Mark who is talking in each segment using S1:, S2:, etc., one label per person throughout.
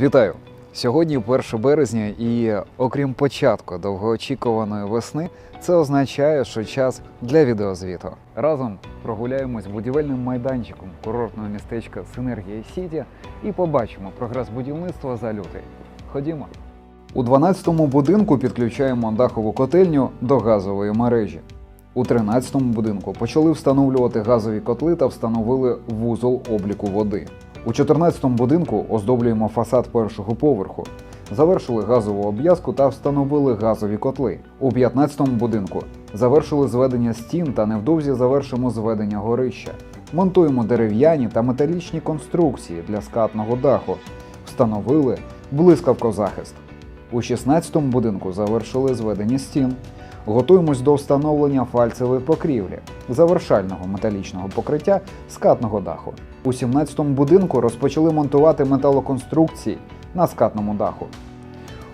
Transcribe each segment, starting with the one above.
S1: Вітаю! Сьогодні 1 березня, і окрім початку довгоочікуваної весни, це означає, що час для відеозвіту. Разом прогуляємось будівельним майданчиком курортного містечка Синергія Сіті і побачимо прогрес будівництва за лютий. Ходімо. У 12-му будинку підключаємо дахову котельню до газової мережі. У 13-му будинку почали встановлювати газові котли та встановили вузол обліку води. У 14-му будинку оздоблюємо фасад першого поверху. Завершили газову обв'язку та встановили газові котли. У 15-му будинку завершили зведення стін та невдовзі завершимо зведення горища. Монтуємо дерев'яні та металічні конструкції для скатного даху. Встановили блискавкозахист. У 16-му будинку завершили зведення стін. Готуємось до встановлення фальцевої покрівлі, завершального металічного покриття скатного даху. У 17-му будинку розпочали монтувати металоконструкції на скатному даху.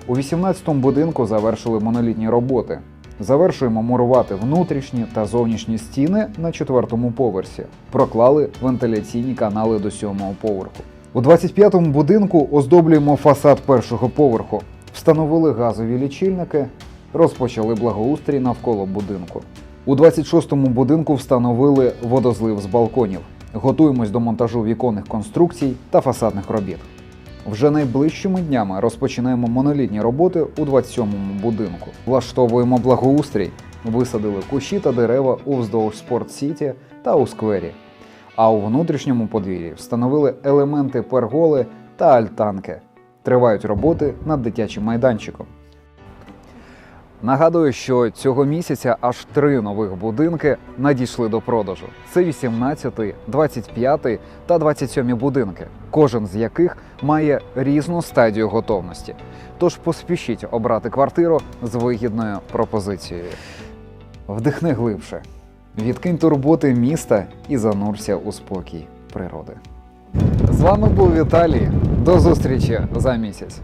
S1: У 18-му будинку завершили монолітні роботи. Завершуємо мурувати внутрішні та зовнішні стіни на четвертому поверсі. Проклали вентиляційні канали до сьомого поверху. У 25-му будинку оздоблюємо фасад першого поверху. Встановили газові лічильники, розпочали благоустрій навколо будинку. У 26-му будинку встановили водозлив з балконів. Готуємось до монтажу віконних конструкцій та фасадних робіт. Вже найближчими днями розпочинаємо монолітні роботи у 27-му будинку. Влаштовуємо благоустрій, висадили кущі та дерева уздовж спортсіті та у сквері. А у внутрішньому подвір'ї встановили елементи перголи та альтанки. Тривають роботи над дитячим майданчиком. Нагадую, що цього місяця аж три нових будинки надійшли до продажу. Це 18, 25 та 27 будинки, кожен з яких має різну стадію готовності. Тож поспішіть обрати квартиру з вигідною пропозицією. Вдихни глибше, відкинь турботи міста і занурся у спокій природи. З вами був Віталій. До зустрічі за місяць.